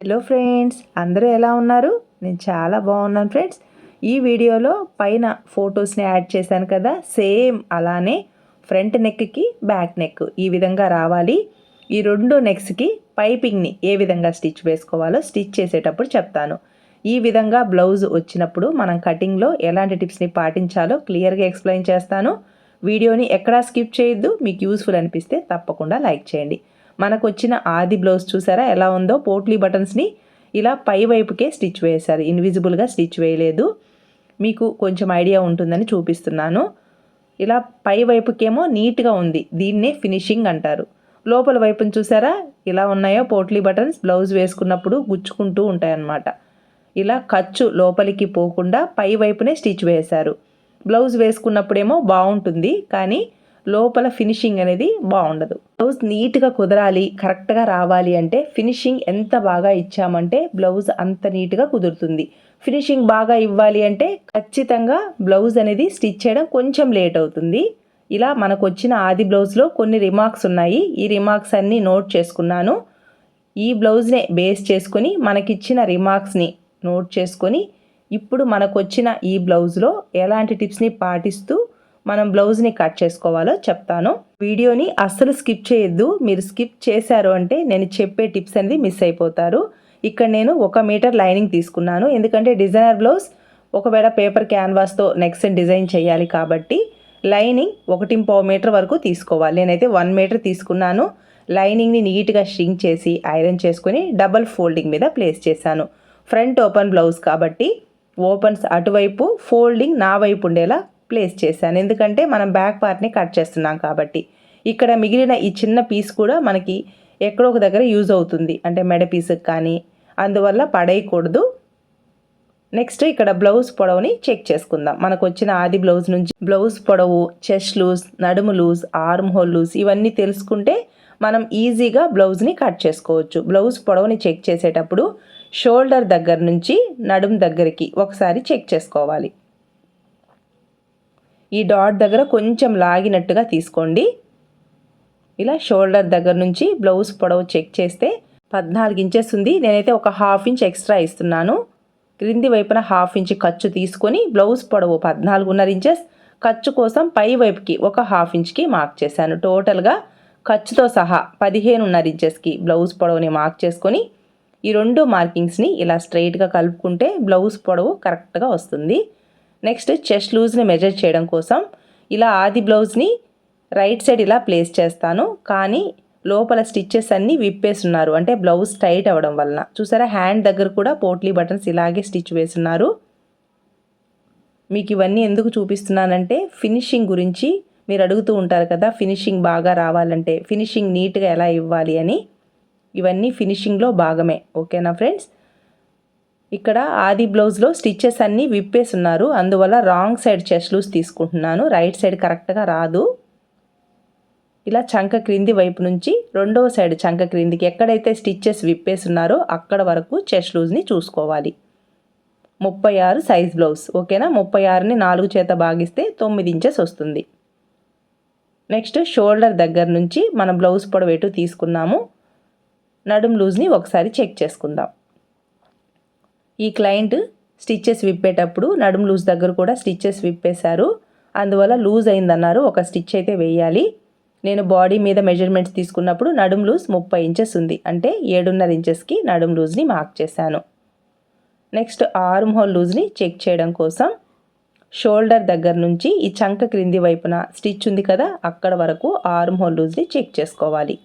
Hello friends అందరూ ఎలా ఉన్నారు? నేను చాలా బాగున్నాను ఫ్రెండ్స్ ఈ వీడియోలో పైన ఫొటోస్ని యాడ్ చేశాను కదా సేమ్ అలానే ఫ్రంట్ నెక్కి బ్యాక్ నెక్ ఈ విధంగా రావాలి. ఈ రెండు నెక్స్కి పైపింగ్ని ఏ విధంగా స్టిచ్ వేసుకోవాలో స్టిచ్ చేసేటప్పుడు చెప్తాను. ఈ విధంగా బ్లౌజ్ వచ్చినప్పుడు మనం కటింగ్లో ఎలాంటి టిప్స్ని పాటించాలో క్లియర్గా ఎక్స్ప్లెయిన్ చేస్తాను. వీడియోని ఎక్కడా స్కిప్ చేయొద్దు మీకు యూస్ఫుల్ అనిపిస్తే తప్పకుండా లైక్ చేయండి. మనకు వచ్చిన ఆది బ్లౌజ్ చూసారా? ఎలా ఉందో పోట్లీ బటన్స్ని ఇలా పై వైపుకే స్టిచ్ వేశారు. ఇన్విజిబుల్గా స్టిచ్ వేయలేదు. మీకు కొంచెం ఐడియా ఉంటుందని చూపిస్తున్నాను. ఇలా పై వైపుకేమో నీట్గా ఉంది. దీన్నే ఫినిషింగ్ అంటారు. లోపల వైపును చూసారా? ఇలా ఉన్నాయో పోట్లీ బటన్స్. బ్లౌజ్ వేసుకున్నప్పుడు గుచ్చుకుంటూ ఉంటాయన్నమాట. ఇలా ఖర్చు లోపలికి పోకుండా పై వైపునే స్టిచ్ వేశారు. బ్లౌజ్ వేసుకున్నప్పుడేమో బాగుంటుంది. కానీ లోపల ఫినిషింగ్ అనేది బాగుండదు. బ్లౌజ్ నీట్గా కుదరాలి కరెక్ట్గా రావాలి అంటే ఫినిషింగ్ ఎంత బాగా ఇచ్చామంటే బ్లౌజ్ అంత నీట్గా కుదురుతుంది. ఫినిషింగ్ బాగా ఇవ్వాలి అంటే ఖచ్చితంగా బ్లౌజ్ అనేది స్టిచ్ చేయడం కొంచెం లేట్ అవుతుంది. ఇలా మనకు వచ్చిన ఆది బ్లౌజ్లో కొన్ని రిమార్క్స్ ఉన్నాయి. ఈ రిమార్క్స్ అన్నీ నోట్ చేసుకున్నాను. ఈ బ్లౌజ్నే బేస్ చేసుకొని మనకిచ్చిన రిమార్క్స్ని నోట్ చేసుకొని ఇప్పుడు మనకు వచ్చిన ఈ బ్లౌజ్లో ఎలాంటి టిప్స్ని పాటిస్తూ మనం బ్లౌజ్ని కట్ చేసుకోవాలో చెప్తాను. వీడియోని అస్సలు స్కిప్ చేయొద్దు. మీరు స్కిప్ చేశారు అంటే నేను చెప్పే టిప్స్ అనేది మిస్ అయిపోతారు. ఇక్కడ నేను ఒక మీటర్ లైనింగ్ తీసుకున్నాను. ఎందుకంటే డిజైనర్ బ్లౌజ్ ఒకవేళ పేపర్ క్యాన్వాస్తో నెక్స్ట్ డిజైన్ చేయాలి కాబట్టి లైనింగ్ ఒకటి పావు మీటర్ వరకు తీసుకోవాలి. నేనైతే వన్ మీటర్ తీసుకున్నాను. లైనింగ్ని నీట్గా షింక్ చేసి ఐరన్ చేసుకుని డబల్ ఫోల్డింగ్ మీద ప్లేస్ చేశాను. ఫ్రంట్ ఓపెన్ బ్లౌజ్ కాబట్టి ఓపెన్స్ అటువైపు ఫోల్డింగ్ నా వైపు ఉండేలా ప్లేస్ చేశాను. ఎందుకంటే మనం బ్యాక్ పార్ట్ని కట్ చేస్తున్నాం కాబట్టి. ఇక్కడ మిగిలిన ఈ చిన్న పీస్ కూడా మనకి ఎక్కడో ఒక దగ్గర యూజ్ అవుతుంది. అంటే మెడ పీస్కి కానీ అందువల్ల పడేయకూడదు. నెక్స్ట్ ఇక్కడ బ్లౌజ్ పొడవుని చెక్ చేసుకుందాం. మనకు వచ్చిన ఆది బ్లౌజ్ నుంచి బ్లౌజ్ పొడవు చెస్ట్ లూజ్ నడుము లూజ్ ఆర్మ్ హోల్ లూజ్ ఇవన్నీ తెలుసుకుంటే మనం ఈజీగా బ్లౌజ్ని కట్ చేసుకోవచ్చు. బ్లౌజ్ పొడవుని చెక్ చేసేటప్పుడు షోల్డర్ దగ్గర నుంచి నడుము దగ్గరికి ఒకసారి చెక్ చేసుకోవాలి. ఈ డాట్ దగ్గర కొంచెం లాగినట్టుగా తీసుకోండి. ఇలా షోల్డర్ దగ్గర నుంచి బ్లౌజ్ పొడవు చెక్ చేస్తే పద్నాలుగు ఇంచెస్ ఉంది. నేనైతే ఒక హాఫ్ ఇంచ్ ఎక్స్ట్రా ఇస్తున్నాను. క్రింది వైపున హాఫ్ ఇంచ్ ఖర్చు తీసుకొని బ్లౌజ్ పొడవు పద్నాలుగున్నర ఇంచెస్ ఖర్చు కోసం పై వైపుకి ఒక హాఫ్ ఇంచ్కి మార్క్ చేశాను. టోటల్గా ఖర్చుతో సహా పదిహేనున్నర ఇంచెస్కి బ్లౌజ్ పొడవుని మార్క్ చేసుకొని ఈ రెండు మార్కింగ్స్ని ఇలా స్ట్రైట్గా కలుపుకుంటే బ్లౌజ్ పొడవు కరెక్ట్గా వస్తుంది. నెక్స్ట్ చెస్ట్ లూజ్ని మెజర్ చేయడం కోసం ఇలా ఆది బ్లౌజ్ని రైట్ సైడ్ ఇలా ప్లేస్ చేస్తాను. కానీ లోపల స్టిచ్చెస్ అన్నీ విప్పేస్తున్నారు అంటే బ్లౌజ్ టైట్ అవ్వడం వలన. చూసారా? హ్యాండ్ దగ్గర కూడా పోట్లీ బటన్స్ ఇలాగే స్టిచ్ వేస్తున్నారు మీకు ఇవన్నీ ఎందుకు చూపిస్తున్నానంటే ఫినిషింగ్ గురించి మీరు అడుగుతూ ఉంటారు కదా ఫినిషింగ్ బాగా రావాలంటే ఫినిషింగ్ నీట్గా ఎలా ఇవ్వాలి అని. ఇవన్నీ ఫినిషింగ్లో భాగమే. ఓకేనా ఫ్రెండ్స్? ఇక్కడ ఆది బ్లౌజ్లో స్టిచ్చెస్ అన్నీ విప్పేస్తున్నారు అందువల్ల రాంగ్ సైడ్ చెస్ట్ లూజ్ తీసుకుంటున్నాను. రైట్ సైడ్ కరెక్ట్గా రాదు. ఇలా చంక క్రింది వైపు నుంచి రెండవ సైడ్ చంక క్రిందికి ఎక్కడైతే స్టిచ్చెస్ విప్పేస్తున్నారో అక్కడ వరకు చెస్ట్ లూజ్ని చూసుకోవాలి. ముప్పై ఆరు సైజ్ బ్లౌజ్ ఓకేనా? ముప్పై ఆరుని నాలుగు చేత భాగిస్తే తొమ్మిది ఇంచెస్ వస్తుంది. నెక్స్ట్ షోల్డర్ దగ్గర నుంచి మనం బ్లౌజ్ పొడవేటు తీసుకున్నాము. నడుం లూజ్ని ఒకసారి చెక్ చేసుకుందాం. ఈ క్లయింట్ స్టిచ్చెస్ విప్పేటప్పుడు నడుము లూజ్ దగ్గర కూడా స్టిచ్చెస్ విప్పేశారు. అందువల్ల లూజ్ అయిందన్నారు. ఒక స్టిచ్ అయితే వేయాలి. నేను బాడీ మీద మెజర్మెంట్స్ తీసుకున్నప్పుడు నడుము లూజ్ ముప్పై ఇంచెస్ ఉంది. అంటే ఏడున్నర ఇంచెస్కి నడుము లూజ్ని మార్క్ చేశాను. నెక్స్ట్ ఆర్మ్ హోల్ లూజ్ని చెక్ చేయడం కోసం షోల్డర్ దగ్గర నుంచి ఈ చంక క్రింది వైపున స్టిచ్ ఉంది కదా అక్కడ వరకు ఆర్మ్ హోల్ లూజ్ని చెక్ చేసుకోవాలి.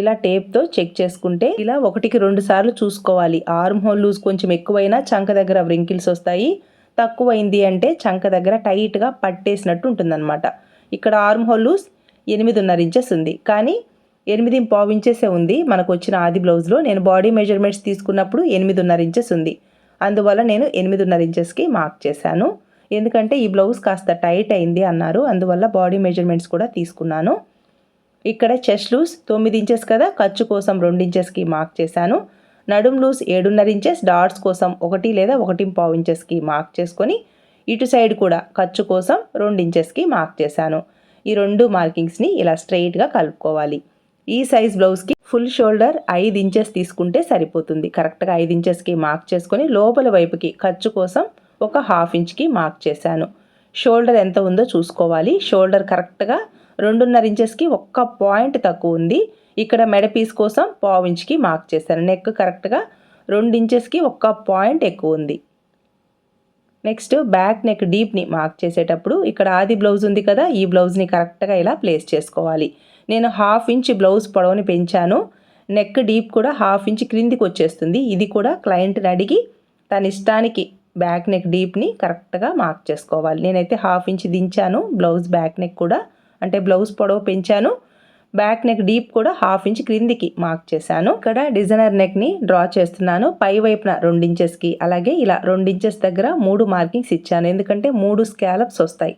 ఇలా టేప్తో చెక్ చేసుకుంటే ఇలా ఒకటికి రెండు సార్లు చూసుకోవాలి. ఆర్మ్ హోల్ లూజ్ కొంచెం ఎక్కువైనా చంక దగ్గర వ్రింకిల్స్ వస్తాయి. తక్కువైంది అంటే చంక దగ్గర టైట్గా పట్టేసినట్టు ఉంటుందన్నమాట. ఇక్కడ ఆర్మ్ హోల్ లూజ్ ఎనిమిదిన్నర ఇంచెస్ ఉంది. కానీ ఎనిమిది పావు ఇంచెసే ఉంది. మనకు వచ్చిన ఆది బ్లౌజ్లో నేను బాడీ మెజర్మెంట్స్ తీసుకున్నప్పుడు ఎనిమిదిన్నర ఇంచెస్ ఉంది. అందువల్ల నేను ఎనిమిదిన్నర ఇంచెస్కి మార్క్ చేశాను. ఎందుకంటే ఈ బ్లౌజ్ కాస్త టైట్ అయింది అన్నారు. అందువల్ల బాడీ మెజర్మెంట్స్ కూడా తీసుకున్నాను. ఇక్కడ చెస్ట్ లూస్ తొమ్మిది ఇంచెస్ కదా ఖర్చు కోసం రెండు ఇంచెస్కి మార్క్ చేశాను. నడుం లూస్ ఏడున్నర ఇంచెస్ డాట్స్ కోసం ఒకటి లేదా ఒకటి పావు ఇంచెస్కి మార్క్ చేసుకొని ఇటు సైడ్ కూడా ఖర్చు కోసం రెండు ఇంచెస్కి మార్క్ చేశాను. ఈ రెండు మార్కింగ్స్ని ఇలా స్ట్రైట్గా కలుపుకోవాలి. ఈ సైజ్ బ్లౌజ్కి ఫుల్ షోల్డర్ ఐదు ఇంచెస్ తీసుకుంటే సరిపోతుంది. కరెక్ట్గా ఐదు ఇంచెస్కి మార్క్ చేసుకొని లోపల వైపుకి ఖర్చు కోసం ఒక హాఫ్ ఇంచ్కి మార్క్ చేశాను. షోల్డర్ ఎంత ఉందో చూసుకోవాలి. షోల్డర్ కరెక్ట్గా రెండున్నర ఇంచెస్కి ఒక్క పాయింట్ తక్కువ ఉంది. ఇక్కడ మెడ పీస్ కోసం పావు ఇంచ్కి మార్క్ చేశాను. నెక్ కరెక్ట్గా రెండు ఇంచెస్కి ఒక్క పాయింట్ ఎక్కువ ఉంది. నెక్స్ట్ బ్యాక్ నెక్ డీప్ని మార్క్ చేసేటప్పుడు ఇక్కడ ఆది బ్లౌజ్ ఉంది కదా ఈ బ్లౌజ్ని కరెక్ట్గా ఇలా ప్లేస్ చేసుకోవాలి. నేను హాఫ్ ఇంచ్ బ్లౌజ్ పొడవుని పెంచాను. నెక్ డీప్ కూడా హాఫ్ ఇంచ్ క్రిందికి వచ్చేస్తుంది. ఇది కూడా క్లయింట్ని అడిగి తన ఇష్టానికి బ్యాక్ నెక్ డీప్ని కరెక్ట్గా మార్క్ చేసుకోవాలి. నేనైతే హాఫ్ ఇంచ్ దించాను బ్లౌజ్ బ్యాక్ నెక్ కూడా. అంటే బ్లౌజ్ పొడవు పెంచాను. బ్యాక్ నెక్ డీప్ కూడా హాఫ్ ఇంచ్ క్రిందికి మార్క్ చేశాను. ఇక్కడ డిజైనర్ నెక్ని డ్రా చేస్తున్నాను. పై వైపున రెండు ఇంచెస్కి అలాగే ఇలా రెండు ఇంచెస్ దగ్గర మూడు మార్కింగ్స్ ఇచ్చాను. ఎందుకంటే మూడు స్కాలప్స్ వస్తాయి.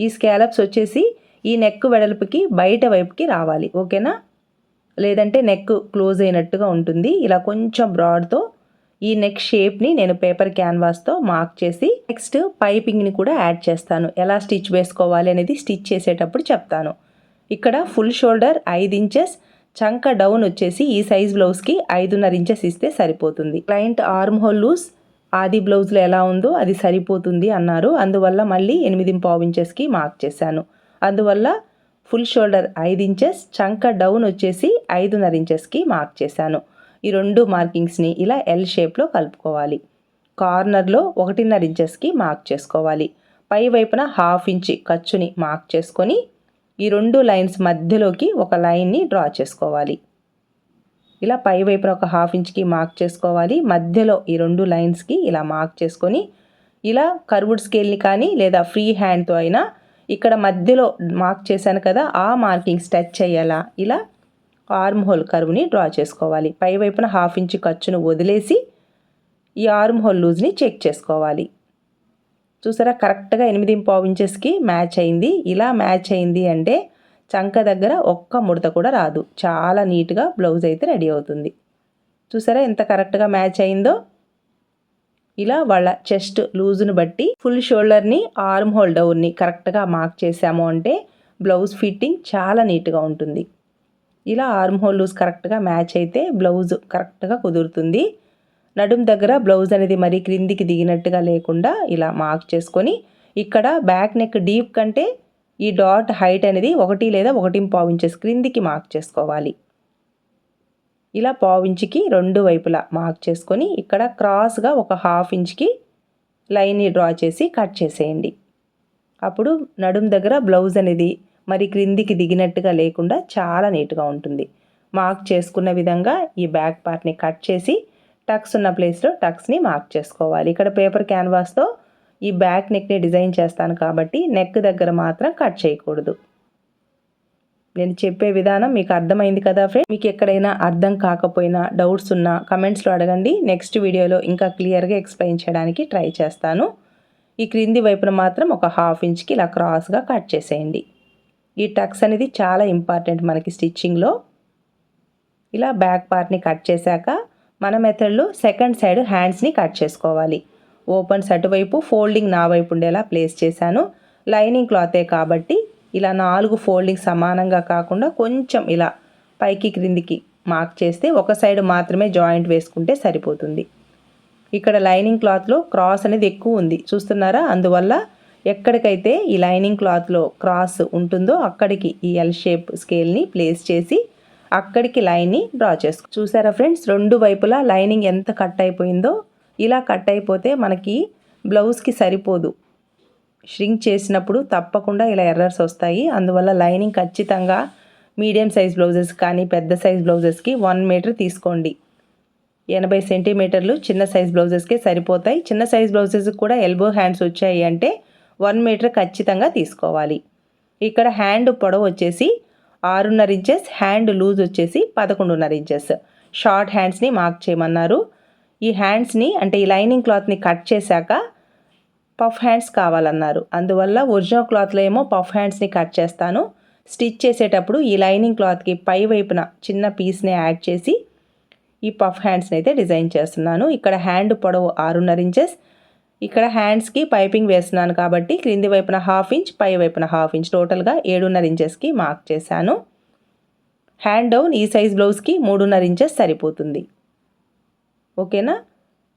ఈ స్కాలప్స్ వచ్చేసి ఈ నెక్ వెడల్పుకి బయట వైపుకి రావాలి. ఓకేనా? లేదంటే నెక్ క్లోజ్ అయినట్టుగా ఉంటుంది. ఇలా కొంచెం బ్రాడ్తో ఈ నెక్ షేప్ని నేను పేపర్ క్యాన్వాస్తో మార్క్ చేసి నెక్స్ట్ పైపింగ్ని కూడా యాడ్ చేస్తాను. ఎలా స్టిచ్ వేసుకోవాలి అనేది స్టిచ్ చేసేటప్పుడు చెప్తాను. ఇక్కడ ఫుల్ షోల్డర్ ఐదు ఇంచెస్ చంక డౌన్ వచ్చేసి ఈ సైజ్ బ్లౌజ్కి ఐదున్నర ఇంచెస్ ఇస్తే సరిపోతుంది. క్లయింట్ ఆర్మ్ హోల్ లూస్ ఆది బ్లౌజ్లో ఎలా ఉందో అది సరిపోతుంది అన్నారు. అందువల్ల మళ్ళీ ఎనిమిది పావు ఇంచెస్కి మార్క్ చేశాను. అందువల్ల ఫుల్ షోల్డర్ ఐదు ఇంచెస్ చంక డౌన్ వచ్చేసి ఐదున్నర ఇంచెస్కి మార్క్ చేశాను. ఈ రెండు మార్కింగ్స్ని ఇలా ఎల్ షేప్లో కలుపుకోవాలి. కార్నర్లో ఒకటిన్నర ఇంచెస్కి మార్క్ చేసుకోవాలి. పై వైపున హాఫ్ ఇంచి ఖర్చుని మార్క్ చేసుకొని ఈ రెండు లైన్స్ మధ్యలోకి ఒక లైన్ని డ్రా చేసుకోవాలి. ఇలా పై వైపున ఒక హాఫ్ ఇంచ్కి మార్క్ చేసుకోవాలి. మధ్యలో ఈ రెండు లైన్స్కి ఇలా మార్క్ చేసుకొని ఇలా కర్వుడ్ స్కేల్ని కానీ లేదా ఫ్రీ హ్యాండ్తో అయినా ఇక్కడ మధ్యలో మార్క్ చేశాను కదా ఆ మార్కింగ్స్ టచ్ అయ్యేలా ఇలా ఆర్మ్ హోల్ కర్వ్ని డ్రా చేసుకోవాలి. పై వైపున హాఫ్ ఇంచ్ ఖర్చును వదిలేసి ఈ ఆర్మ్ హోల్ లూజ్ని చెక్ చేసుకోవాలి. చూసారా? కరెక్ట్గా ఎనిమిది పావు ఇంచెస్కి మ్యాచ్ అయింది. ఇలా మ్యాచ్ అయింది అంటే చంక దగ్గర ఒక్క ముడత కూడా రాదు. చాలా నీట్గా బ్లౌజ్ అయితే రెడీ అవుతుంది. చూసారా? ఎంత కరెక్ట్గా మ్యాచ్ అయిందో? ఇలా వాళ్ళ చెస్ట్ లూజ్ను బట్టి ఫుల్ షోల్డర్ని ఆర్మ్ హోల్ డౌన్ని కరెక్ట్గా మార్క్ చేసాము అంటే బ్లౌజ్ ఫిట్టింగ్ చాలా నీట్గా ఉంటుంది. ఇలా ఆర్మ్ హోల్ లూజ్ కరెక్ట్గా మ్యాచ్ అయితే బ్లౌజ్ కరెక్ట్గా కుదురుతుంది. నడుం దగ్గర బ్లౌజ్ అనేది మరీ క్రిందికి దిగినట్టుగా లేకుండా ఇలా మార్క్ చేసుకొని ఇక్కడ బ్యాక్ నెక్ డీప్ కంటే ఈ డాట్ హైట్ అనేది ఒకటి లేదా ఒకటి పావు ఇంచెస్ క్రిందికి మార్క్ చేసుకోవాలి. ఇలా పావు ఇంచుకి రెండు వైపులా మార్క్ చేసుకొని ఇక్కడ క్రాస్గా ఒక హాఫ్ ఇంచ్కి లైన్ని డ్రా చేసి కట్ చేసేయండి. అప్పుడు నడుం దగ్గర బ్లౌజ్ అనేది మరి క్రిందికి దిగినట్టుగా లేకుండా చాలా నీట్గా ఉంటుంది. మార్క్ చేసుకున్న విధంగా ఈ బ్యాక్ పార్ట్ని కట్ చేసి టక్స్ ఉన్న ప్లేస్లో టక్స్ని మార్క్ చేసుకోవాలి. ఇక్కడ పేపర్ క్యాన్వాస్తో ఈ బ్యాక్ నెక్ని డిజైన్ చేస్తాను కాబట్టి నెక్ దగ్గర మాత్రం కట్ చేయకూడదు. నేను చెప్పే విధానం మీకు అర్థమైంది కదా ఫ్రెండ్ మీకు ఎక్కడైనా అర్థం కాకపోయినా డౌట్స్ ఉన్నా కమెంట్స్లో అడగండి. నెక్స్ట్ వీడియోలో ఇంకా క్లియర్గా ఎక్స్ప్లెయిన్ చేయడానికి ట్రై చేస్తాను. ఈ క్రింది వైపున మాత్రం ఒక హాఫ్ ఇంచ్కి ఇలా క్రాస్గా కట్ చేసేయండి. ఈ టక్స్ అనేది చాలా ఇంపార్టెంట్ మనకి స్టిచ్చింగ్లో. ఇలా బ్యాక్ పార్ట్ని కట్ చేశాక మన మెథడ్లో సెకండ్ సైడ్ హ్యాండ్స్ని కట్ చేసుకోవాలి. ఓపెన్స్ అటువైపు ఫోల్డింగ్ నా వైపు ఉండేలా ప్లేస్ చేశాను. లైనింగ్ క్లాతే కాబట్టి ఇలా నాలుగు ఫోల్డింగ్ సమానంగా కాకుండా కొంచెం ఇలా పైకి క్రిందికి మార్క్ చేస్తే ఒక సైడ్ మాత్రమే జాయింట్ వేసుకుంటే సరిపోతుంది. ఇక్కడ లైనింగ్ క్లాత్లో క్రాస్ అనేది ఎక్కువ ఉంది. చూస్తున్నారా? అందువల్ల ఎక్కడికైతే ఈ లైనింగ్ క్లాత్లో క్రాస్ ఉంటుందో అక్కడికి ఈ ఎల్ షేప్ స్కేల్ని ప్లేస్ చేసి అక్కడికి లైన్ని డ్రా చేసుకో. చూసారా ఫ్రెండ్స్? రెండు వైపులా లైనింగ్ ఎంత కట్ అయిపోయిందో ఇలా కట్ అయిపోతే మనకి బ్లౌజ్కి సరిపోదు. ష్రింక్ చేసినప్పుడు తప్పకుండా ఇలా ఎర్రర్స్ వస్తాయి. అందువల్ల లైనింగ్ ఖచ్చితంగా మీడియం సైజ్ బ్లౌజెస్ కానీ పెద్ద సైజ్ బ్లౌజెస్కి వన్ మీటర్ తీసుకోండి. ఎనభై సెంటీమీటర్లు చిన్న సైజ్ బ్లౌజెస్కే సరిపోతాయి. చిన్న సైజ్ బ్లౌజెస్కి కూడా ఎల్బో హ్యాండ్స్ వచ్చాయి అంటే వన్ మీటర్ ఖచ్చితంగా తీసుకోవాలి. ఇక్కడ హ్యాండ్ పొడవు వచ్చేసి ఆరున్నర ఇంచెస్ హ్యాండ్ లూజ్ వచ్చేసి పదకొండున్నర ఇంచెస్ షార్ట్ హ్యాండ్స్ని మార్క్ చేయమన్నారు. ఈ హ్యాండ్స్ని అంటే ఈ లైనింగ్ క్లాత్ని కట్ చేశాక పఫ్ హ్యాండ్స్ కావాలన్నారు. అందువల్ల ఒరిజినల్ క్లాత్లో ఏమో పఫ్ హ్యాండ్స్ని కట్ చేస్తాను. స్టిచ్ చేసేటప్పుడు ఈ లైనింగ్ క్లాత్కి పై వైపున చిన్న పీస్ని యాడ్ చేసి ఈ పఫ్ హ్యాండ్స్ని అయితే డిజైన్ చేస్తున్నాను. ఇక్కడ హ్యాండ్ పొడవు ఆరున్నర ఇంచెస్ ఇక్కడ హ్యాండ్స్కి పైపింగ్ వేస్తున్నాను కాబట్టి క్రింది వైపున హాఫ్ ఇంచ్ పై వైపున హాఫ్ ఇంచ్ టోటల్గా ఏడున్నర ఇంచెస్కి మార్క్ చేశాను. హ్యాండ్ డౌన్ ఈ సైజ్ బ్లౌజ్కి మూడున్నర ఇంచెస్ సరిపోతుంది. ఓకేనా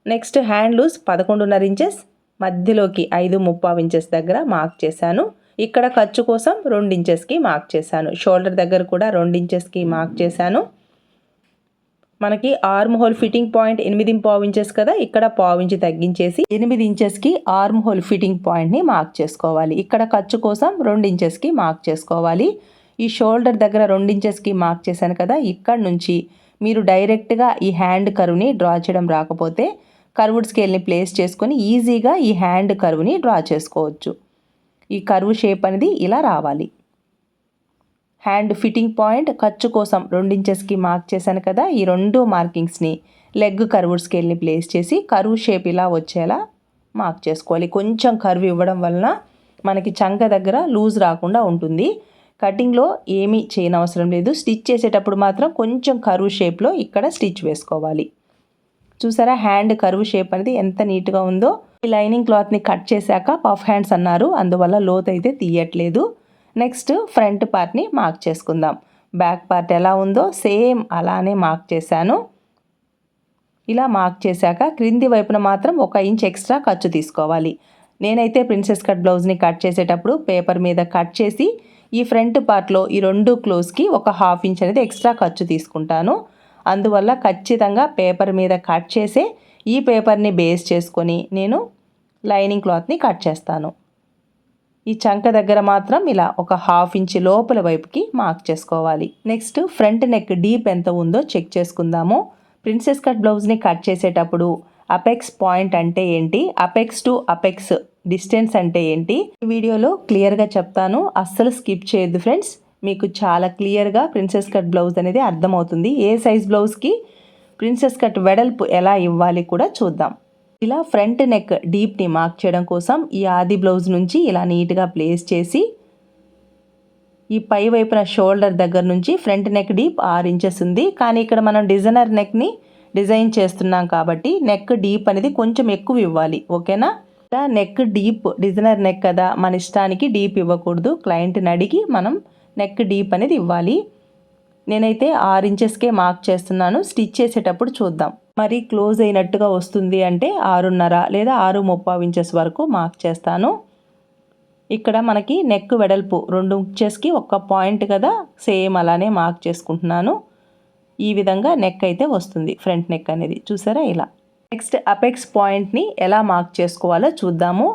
నెక్స్ట్ హ్యాండ్ లూజ్ పదకొండున్నర ఇంచెస్ మధ్యలోకి ఐదు ముప్పావు ఇంచెస్ దగ్గర మార్క్ చేశాను. ఇక్కడ ఖర్చు కోసం రెండు ఇంచెస్కి మార్క్ చేశాను. షోల్డర్ దగ్గర కూడా రెండు ఇంచెస్కి మార్క్ చేశాను. మనకి ఆర్మ్ హోల్ ఫిట్టింగ్ పాయింట్ ఎనిమిది పావు ఇంచెస్ కదా ఇక్కడ పావు ఇంచు తగ్గించేసి ఎనిమిది ఇంచెస్కి ఆర్మ్ హోల్ ఫిట్టింగ్ పాయింట్ని మార్క్ చేసుకోవాలి. ఇక్కడ ఖర్చు కోసం రెండు ఇంచెస్కి మార్క్ చేసుకోవాలి. ఈ షోల్డర్ దగ్గర రెండు ఇంచెస్కి మార్క్ చేశాను కదా ఇక్కడ నుంచి మీరు డైరెక్ట్గా ఈ హ్యాండ్ కరువుని డ్రా చేయడం రాకపోతే కర్వ్డ్ స్కేల్ని ప్లేస్ చేసుకొని ఈజీగా ఈ హ్యాండ్ కరువుని డ్రా చేసుకోవచ్చు. ఈ కరువు షేప్ అనేది ఇలా రావాలి. హ్యాండ్ ఫిట్టింగ్ పాయింట్ ఖర్చు కోసం రెండించెస్కి మార్క్ చేశాను కదా ఈ రెండు మార్కింగ్స్ని లెగ్ కర్వ్ స్కేల్ని ప్లేస్ చేసి కరువు షేప్ ఇలా వచ్చేలా మార్క్ చేసుకోవాలి. కొంచెం కర్వ్ ఇవ్వడం వలన మనకి చంక దగ్గర లూజ్ రాకుండా ఉంటుంది. కటింగ్లో ఏమీ చేయనవసరం లేదు. స్టిచ్ చేసేటప్పుడు మాత్రం కొంచెం కరువు షేప్లో ఇక్కడ స్టిచ్ వేసుకోవాలి. చూసారా హ్యాండ్ కరువు షేప్ అనేది ఎంత నీట్గా ఉందో. ఈ లైనింగ్ క్లాత్ని కట్ చేశాక పఫ్ హ్యాండ్స్ అన్నారు. అందువల్ల లోత్ అయితే తీయట్లేదు. నెక్స్ట్ ఫ్రంట్ పార్ట్ని మార్క్ చేసుకుందాం. బ్యాక్ పార్ట్ ఎలా ఉందో సేమ్ అలానే మార్క్ చేశాను. ఇలా మార్క్ చేశాక క్రింది వైపున మాత్రం ఒక ఇంచ్ ఎక్స్ట్రా ఖర్చు తీసుకోవాలి. నేనైతే ప్రిన్సెస్ కట్ బ్లౌజ్ని కట్ చేసేటప్పుడు పేపర్ మీద కట్ చేసి ఈ ఫ్రంట్ పార్ట్లో ఈ రెండు క్లోజ్కి ఒక హాఫ్ ఇంచ్ అనేది ఎక్స్ట్రా ఖర్చు తీసుకుంటాను. అందువల్ల ఖచ్చితంగా పేపర్ మీద కట్ చేసే ఈ పేపర్ని బేస్ చేసుకొని నేను లైనింగ్ క్లాత్ని కట్ చేస్తాను. ఈ చంక దగ్గర మాత్రం ఇలా ఒక హాఫ్ ఇంచ్ లోపల వైపుకి మార్క్ చేసుకోవాలి. నెక్స్ట్ ఫ్రంట్ నెక్ డీప్ ఎంత ఉందో చెక్ చేసుకుందాము. ప్రిన్సెస్ కట్ బ్లౌజ్ని కట్ చేసేటప్పుడు అపెక్స్ పాయింట్ అంటే ఏంటి? అపెక్స్ టు అపెక్స్ డిస్టెన్స్ అంటే ఏంటి? ఈ వీడియోలో క్లియర్గా చెప్తాను. అస్సలు స్కిప్ చేయొద్దు ఫ్రెండ్స్ మీకు చాలా క్లియర్గా ప్రిన్సెస్ కట్ బ్లౌజ్ అనేది అర్థమవుతుంది. ఏ సైజ్ బ్లౌజ్కి ప్రిన్సెస్ కట్ వెడల్పు ఎలా ఇవ్వాలి కూడా చూద్దాం. ఇలా ఫ్రంట్ నెక్ డీప్ని మార్క్ చేయడం కోసం ఈ ఆది బ్లౌజ్ నుంచి ఇలా నీట్గా ప్లేస్ చేసి ఈ పై వైపున షోల్డర్ దగ్గర నుంచి ఫ్రంట్ నెక్ డీప్ ఆరు ఇంచెస్ ఉంది. కానీ ఇక్కడ మనం డిజైనర్ నెక్ని డిజైన్ చేస్తున్నాం కాబట్టి నెక్ డీప్ అనేది కొంచెం ఎక్కువ ఇవ్వాలి. ఓకేనా? ఇలా నెక్ డీప్ డిజైనర్ నెక్ కదా మన ఇష్టానికి డీప్ ఇవ్వకూడదు. క్లయింట్ని అడిగి మనం నెక్ డీప్ అనేది ఇవ్వాలి. నేనైతే ఆరు ఇంచెస్కే మార్క్ చేస్తున్నాను. స్టిచ్ చేసేటప్పుడు చూద్దాం. మరి క్లోజ్ అయినట్టుగా వస్తుంది అంటే ఆరున్నర లేదా ఆరు ముప్పావు ఇంచెస్ వరకు మార్క్ చేస్తాను. ఇక్కడ మనకి నెక్ వెడల్పు రెండు ఇంచెస్కి ఒక్క పాయింట్ కదా సేమ్ అలానే మార్క్ చేసుకుంటున్నాను. ఈ విధంగా నెక్ అయితే వస్తుంది ఫ్రంట్ నెక్ అనేది. చూసారా ఇలా? నెక్స్ట్ అపెక్స్ పాయింట్ని ఎలా మార్క్ చేసుకోవాలో చూద్దాము.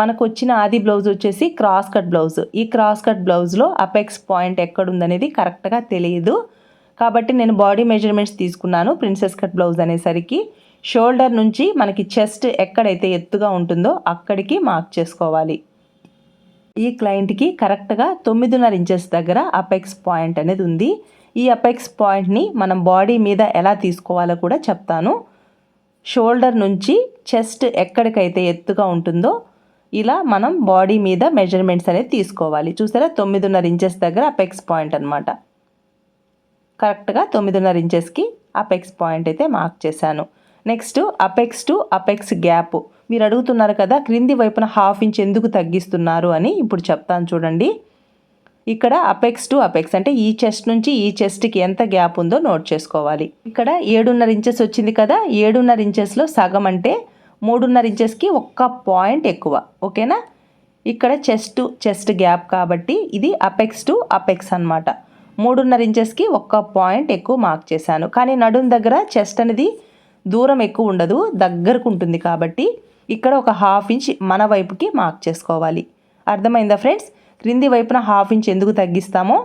మనకు వచ్చిన ఆది బ్లౌజ్ వచ్చేసి క్రాస్ కట్ బ్లౌజ్. ఈ క్రాస్ కట్ బ్లౌజ్లో అపెక్స్ పాయింట్ ఎక్కడుందనేది కరెక్ట్గా తెలియదు కాబట్టి నేను బాడీ మెజర్మెంట్స్ తీసుకున్నాను ప్రిన్సెస్ కట్ బ్లౌజ్ అనేసరికి. షోల్డర్ నుంచి మనకి చెస్ట్ ఎక్కడైతే ఎత్తుగా ఉంటుందో అక్కడికి మార్క్ చేసుకోవాలి. ఈ క్లయింట్కి కరెక్ట్గా తొమ్మిదిన్నర ఇంచెస్ దగ్గర అపెక్స్ పాయింట్ అనేది ఉంది. ఈ అపెక్స్ పాయింట్ని మనం బాడీ మీద ఎలా తీసుకోవాలో కూడా చెప్తాను. షోల్డర్ నుంచి చెస్ట్ ఎక్కడికైతే ఎత్తుగా ఉంటుందో ఇలా మనం బాడీ మీద మెజర్మెంట్స్ అనేది తీసుకోవాలి. చూసారా? తొమ్మిదిన్నర ఇంచెస్ దగ్గర అపెక్స్ పాయింట్ అనమాట కరెక్ట్గా తొమ్మిదిన్నర ఇంచెస్కి అపెక్స్ పాయింట్ అయితే మార్క్ చేశాను. Next apex to apex gap. మీరు అడుగుతున్నారు కదా క్రింది వైపున హాఫ్ ఇంచ్ ఎందుకు తగ్గిస్తున్నారు అని ఇప్పుడు చెప్తాను చూడండి. ఇక్కడ అపెక్స్ టు అపెక్స్ అంటే ఈ చెస్ట్ నుంచి ఈ చెస్ట్కి ఎంత గ్యాప్ ఉందో నోట్ చేసుకోవాలి. ఇక్కడ ఏడున్నర ఇంచెస్ వచ్చింది కదా ఏడున్నర ఇంచెస్లో సగం అంటే మూడున్నర ఇంచెస్కి ఒక్క పాయింట్ ఎక్కువ ఓకేనా? ఇక్కడ చెస్ట్ చెస్ట్ గ్యాప్ కాబట్టి ఇది అపెక్స్ టు అపెక్స్ అనమాట మూడున్నర ఇంచెస్కి ఒక్క పాయింట్ ఎక్కువ మార్క్ చేశాను. కానీ నడుం దగ్గర చెస్ట్ అనేది దూరం ఎక్కువ ఉండదు దగ్గరకు ఉంటుంది కాబట్టి ఇక్కడ ఒక హాఫ్ ఇంచ్ మన వైపుకి మార్క్ చేసుకోవాలి. అర్థమైందా ఫ్రెండ్స్? క్రింది వైపున హాఫ్ ఇంచ్ ఎందుకు తగ్గిస్తామో?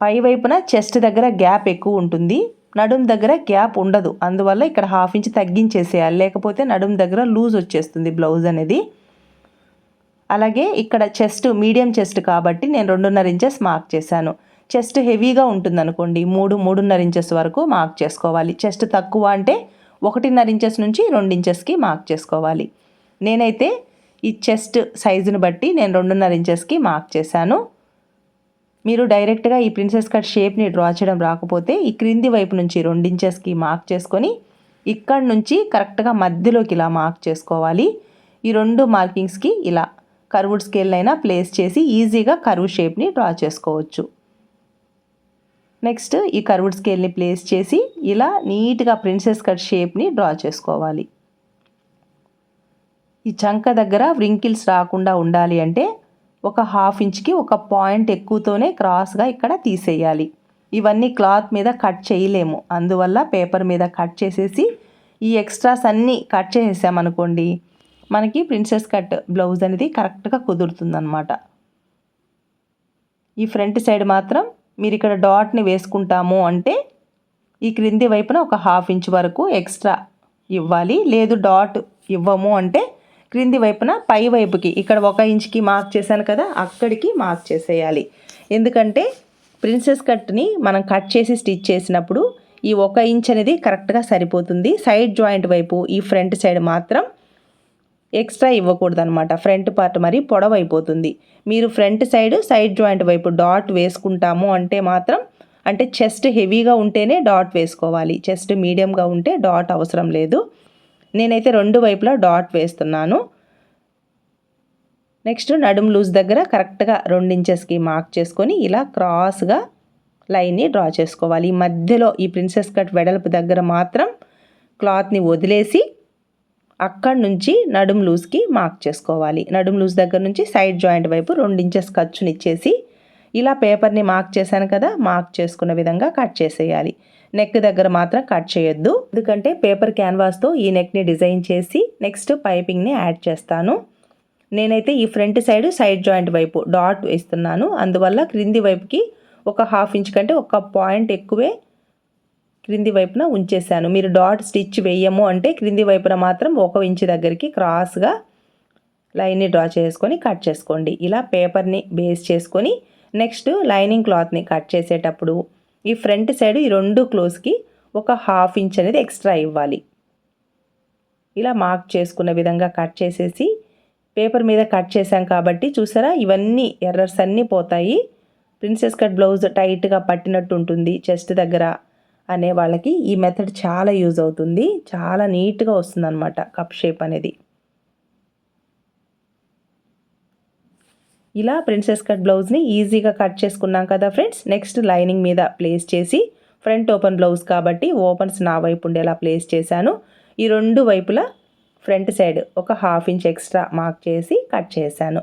పై వైపున చెస్ట్ దగ్గర గ్యాప్ ఎక్కువ ఉంటుంది నడుం దగ్గర గ్యాప్ ఉండదు. అందువల్ల ఇక్కడ హాఫ్ ఇంచ్ తగ్గించేసేయాలి. లేకపోతే నడుం దగ్గర లూజ్ వచ్చేస్తుంది బ్లౌజ్ అనేది. అలాగే ఇక్కడ చెస్ట్ మీడియం చెస్ట్ కాబట్టి నేను రెండున్నర ఇంచెస్ మార్క్ చేశాను. చెస్ట్ హెవీగా ఉంటుంది అనుకోండి మూడు మూడున్నర ఇంచెస్ వరకు మార్క్ చేసుకోవాలి. చెస్ట్ తక్కువ అంటే ఒకటిన్నర ఇంచెస్ నుంచి రెండు ఇంచెస్కి మార్క్ చేసుకోవాలి. నేనైతే ఈ చెస్ట్ సైజుని బట్టి నేను రెండున్నర ఇంచెస్కి మార్క్ చేశాను. మీరు డైరెక్ట్గా ఈ ప్రిన్సెస్ కట్ షేప్ని డ్రా చేయడం రాకపోతే ఈ క్రింది వైపు నుంచి రెండించెస్కి మార్క్ చేసుకొని ఇక్కడ నుంచి కరెక్ట్గా మధ్యలోకి ఇలా మార్క్ చేసుకోవాలి. ఈ రెండు మార్కింగ్స్కి ఇలా కర్వుడ్ స్కేల్ అయినా ప్లేస్ చేసి ఈజీగా కర్వ్ షేప్ని డ్రా చేసుకోవచ్చు. నెక్స్ట్ ఈ కర్వుడ్ స్కేల్ని ప్లేస్ చేసి ఇలా నీట్గా ప్రిన్సెస్ కట్ షేప్ని డ్రా చేసుకోవాలి. ఈ చంక దగ్గర వ్రింకిల్స్ రాకుండా ఉండాలి అంటే ఒక హాఫ్ ఇంచ్కి ఒక పాయింట్ ఎక్కువతోనే క్రాస్గా ఇక్కడ తీసేయాలి. ఇవన్నీ క్లాత్ మీద కట్ చేయలేము. అందువల్ల పేపర్ మీద కట్ చేసేసి ఈ ఎక్స్ట్రాస్ అన్నీ కట్ చేసేసామనుకోండి మనకి ప్రిన్సెస్ కట్ బ్లౌజ్ అనేది కరెక్ట్గా కుదురుతుందనమాట ఈ ఫ్రంట్ సైడ్ మాత్రం మీరు ఇక్కడ డాట్ని వేసుకుంటాము అంటే ఈ క్రింది వైపున ఒక హాఫ్ ఇంచ్ వరకు ఎక్స్ట్రా ఇవ్వాలి. లేదు డాట్ ఇవ్వము అంటే క్రింది వైపున పై వైపుకి ఇక్కడ ఒక ఇంచ్కి మార్క్ చేశాను కదా అక్కడికి మార్క్ చేసేయాలి. ఎందుకంటే ప్రిన్సెస్ కట్ని మనం కట్ చేసి స్టిచ్ చేసినప్పుడు ఈ ఒక ఇంచ్ అనేది కరెక్ట్గా సరిపోతుంది. సైడ్ జాయింట్ వైపు ఈ ఫ్రంట్ సైడ్ మాత్రం ఎక్స్ట్రా ఇవ్వకూడదు అనమాట ఫ్రంట్ పార్ట్ మరి పొడవైపోతుంది. మీరు ఫ్రంట్ సైడ్ సైడ్ జాయింట్ వైపు డాట్ వేసుకుంటాము అంటే మాత్రం అంటే చెస్ట్ హెవీగా ఉంటేనే డాట్ వేసుకోవాలి. చెస్ట్ మీడియంగా ఉంటే డాట్ అవసరం లేదు. నేనైతే రెండు వైపులా డాట్ వేస్తున్నాను. నెక్స్ట్ నడుము లూజ్ దగ్గర కరెక్ట్గా రెండు ఇంచెస్కి మార్క్ చేసుకొని ఇలా క్రాస్గా లైన్ని డ్రా చేసుకోవాలి. ఈ మధ్యలో ఈ ప్రిన్సెస్ కట్ వెడల్పు దగ్గర మాత్రం క్లాత్ని వదిలేసి అక్కడి నుంచి నడుం లూజ్కి మార్క్ చేసుకోవాలి. నడుం లూజ్ దగ్గర నుంచి సైడ్ జాయింట్ వైపు రెండు ఇంచెస్ ఖర్చునిచ్చేసి ఇలా పేపర్ని మార్క్ చేశాను కదా మార్క్ చేసుకున్న విధంగా కట్ చేసేయాలి. నెక్ దగ్గర మాత్రం కట్ చేయొద్దు. ఎందుకంటే పేపర్ క్యాన్వాస్తో ఈ నెక్ని డిజైన్ చేసి నెక్స్ట్ పైపింగ్ని యాడ్ చేస్తాను. నేనైతే ఈ ఫ్రంట్ సైడ్ సైడ్ జాయింట్ వైపు డాట్ వేస్తున్నాను అందువల్ల క్రింది వైపుకి ఒక హాఫ్ ఇంచ్ కంటే ఒక పాయింట్ ఎక్కువే క్రింది వైపున ఉంచేసాను మీరు డాట్ స్టిచ్ వేయము అంటే క్రింది వైపున మాత్రం ఒక ఇంచు దగ్గరికి క్రాస్గా లైన్ని డ్రా చేసుకొని కట్ చేసుకోండి. ఇలా పేపర్ని బేస్ చేసుకొని నెక్స్ట్ లైనింగ్ క్లాత్ని కట్ చేసేటప్పుడు ఈ ఫ్రంట్ సైడ్ ఈ రెండు క్లోజ్కి ఒక హాఫ్ ఇంచ్ అనేది ఎక్స్ట్రా ఇవ్వాలి. ఇలా మార్క్ చేసుకున్న విధంగా కట్ చేసేసి పేపర్ మీద కట్ చేసాం కాబట్టి చూసారా ఇవన్నీ ఎర్రర్స్ అన్నీ పోతాయి. ప్రిన్సెస్ కట్ బ్లౌజ్ టైట్గా పట్టినట్టు ఉంటుంది. చెస్ట్ దగ్గర అనే వాళ్ళకి ఈ మెథడ్ చాలా యూజ్ అవుతుంది. చాలా నీట్గా వస్తుంది అనమాట కప్ షేప్ అనేది. ఇలా ప్రిన్సెస్ కట్ బ్లౌజ్ని ఈజీగా కట్ చేసుకున్నాం కదా ఫ్రెండ్స్ నెక్స్ట్ లైనింగ్ మీద ప్లేస్ చేసి ఫ్రంట్ ఓపెన్ బ్లౌజ్ కాబట్టి ఓపెన్స్ నా వైపు ఉండేలా ప్లేస్ చేశాను. ఈ రెండు వైపులా ఫ్రంట్ సైడ్ ఒక హాఫ్ ఇంచ్ ఎక్స్ట్రా మార్క్ చేసి కట్ చేశాను.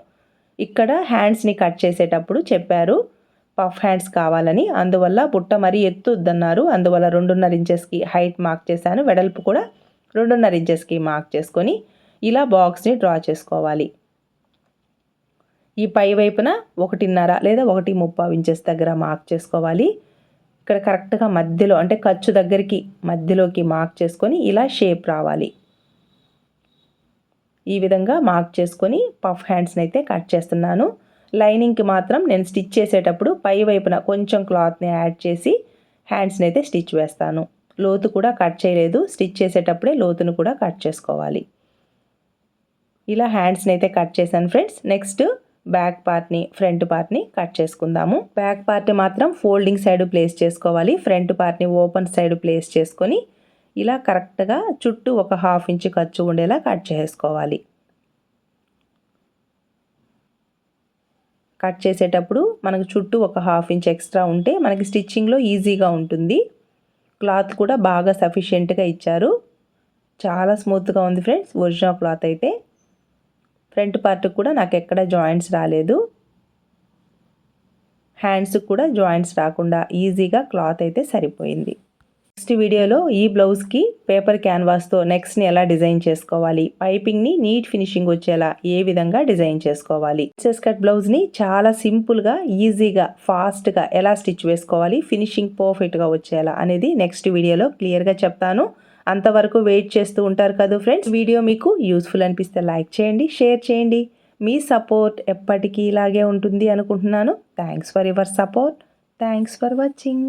ఇక్కడ హ్యాండ్స్ని కట్ చేసేటప్పుడు చెప్పారు. పఫ్ హ్యాండ్స్ కావాలని. అందువల్ల బుట్ట మరీ ఎత్తుద్దన్నారు. అందువల్ల రెండున్నర ఇంచెస్కి హైట్ మార్క్ చేశాను. వెడల్పు కూడా రెండున్నర ఇంచెస్కి మార్క్ చేసుకొని ఇలా బాక్స్ని డ్రా చేసుకోవాలి. ఈ పై వైపున ఒకటిన్నర లేదా ఒకటి ముప్పై ఇంచెస్ దగ్గర మార్క్ చేసుకోవాలి. ఇక్కడ కరెక్ట్గా మధ్యలో అంటే ఖర్చు దగ్గరికి మధ్యలోకి మార్క్ చేసుకొని ఇలా షేప్ రావాలి. ఈ విధంగా మార్క్ చేసుకొని పఫ్ హ్యాండ్స్ని అయితే కట్ చేస్తున్నాను. లైనింగ్కి మాత్రం నేను స్టిచ్ చేసేటప్పుడు పై వైపున కొంచెం క్లాత్ని యాడ్ చేసి హ్యాండ్స్ని అయితే స్టిచ్ వేస్తాను. లోతు కూడా కట్ చేయలేదు. స్టిచ్ చేసేటప్పుడే లోతును కూడా కట్ చేసుకోవాలి. ఇలా హ్యాండ్స్ని అయితే కట్ చేశాను ఫ్రెండ్స్. నెక్స్ట్ బ్యాక్ పార్ట్ని ఫ్రంట్ పార్ట్ని కట్ చేసుకుందాము. బ్యాక్ పార్ట్ మాత్రం ఫోల్డింగ్ సైడ్ ప్లేస్ చేసుకోవాలి. ఫ్రంట్ పార్ట్ని ఓపెన్ సైడ్ ప్లేస్ చేసుకొని ఇలా కరెక్ట్గా చుట్టూ ఒక హాఫ్ ఇంచ్ ఖర్చు ఉండేలా కట్ చేసుకోవాలి. కట్ చేసేటప్పుడు మనకు చుట్టూ ఒక హాఫ్ ఇంచ్ ఎక్స్ట్రా ఉంటే మనకి స్టిచ్చింగ్లో ఈజీగా ఉంటుంది. క్లాత్ కూడా బాగా సఫిషియెంట్గా ఇచ్చారు. చాలా స్మూత్గా ఉంది ఫ్రెండ్స్ ఒరిజినల్ క్లాత్ అయితే. ఫ్రంట్ పార్ట్ కూడా నాకు ఎక్కడ జాయింట్స్ రాలేదు. హ్యాండ్స్కి కూడా జాయింట్స్ రాకుండా ఈజీగా క్లాత్ అయితే సరిపోయింది. నెక్స్ట్ వీడియోలో ఈ బ్లౌజ్కి పేపర్ క్యాన్వాస్తో నెక్స్ట్ని ఎలా డిజైన్ చేసుకోవాలి పైపింగ్ని నీట్ ఫినిషింగ్ వచ్చేలా ఏ విధంగా డిజైన్ చేసుకోవాలి. ప్రిన్సెస్ కట్ బ్లౌజ్ని చాలా సింపుల్గా ఈజీగా ఫాస్ట్గా ఎలా స్టిచ్ వేసుకోవాలి ఫినిషింగ్ పర్ఫెక్ట్గా వచ్చేలా అనేది నెక్స్ట్ వీడియోలో క్లియర్గా చెప్తాను. అంతవరకు వెయిట్ చేస్తూ ఉంటారు కదా ఫ్రెండ్స్? వీడియో మీకు యూస్ఫుల్ అనిపిస్తే లైక్ చేయండి షేర్ చేయండి. మీ సపోర్ట్ ఎప్పటికీ ఇలాగే ఉంటుంది అనుకుంటున్నాను. Thanks for your support thanks for watching